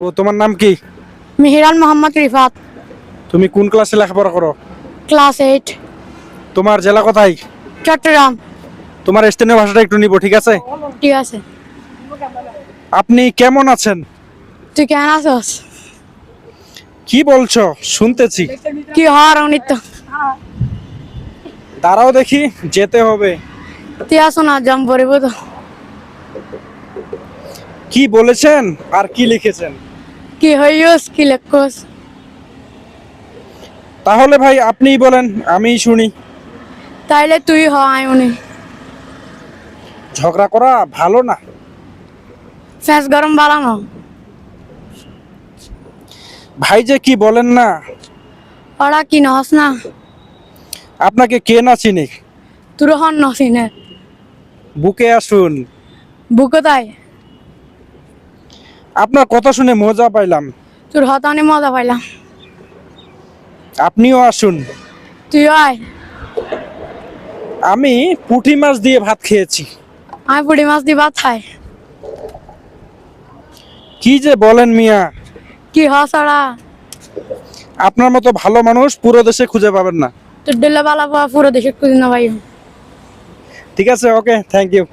ও তোমার নাম কি? মিহিরান মোহাম্মদ রিফাত। তুমি কোন ক্লাসে লেখাপড়া করো? Class eight. তোমার জেলা কোথায়? চট্টগ্রাম। তোমার স্থানীয় ভাষাটা একটু নিব ঠিক আছে? ঠিক আছে। আপনি কেমন আছেন? তুই কেমন আছস? কি বলছো? শুনতেছি। কি হওয়ার অনিত্য? দাঁড়াও দেখি যেতে হবে। তুই আসো না জম পড়িব তো। কি বলেছেন আর কি লিখেছেন? কি হইস কি লেখস তাহলে ভাই আপনিই বলেন আমিই শুনি। তাইলে তুই হ উনি। ঝগড়া করা ভালো না? ফ্যাস গরম বাড়ানো ভাই যে কি বলেন না? ওরা কি নহস না? আপনাকে কে না চিনি? তোর হন নসিনে বুকে আসুন। বুকে তাই? আপনার কথা শুনে মজা পাইলাম। তোর হতানি মজা পাইলাম। আপনিও আসুন। তুই আয়। আমি পুঁটি মাছ দিয়ে ভাত খেয়েছি। আমি পুড়ি মাছ দিবা খাই। কি যে বলেন মিয়া। কি হস ওরা? আপনার মতো ভালো মানুষ পুরো দেশে খুঁজে পাবেন না। তোর ডেলে বালা পুরো দেশে খুঁজি না ভাই ঠিক আছে ওকে থ্যাংক ইউ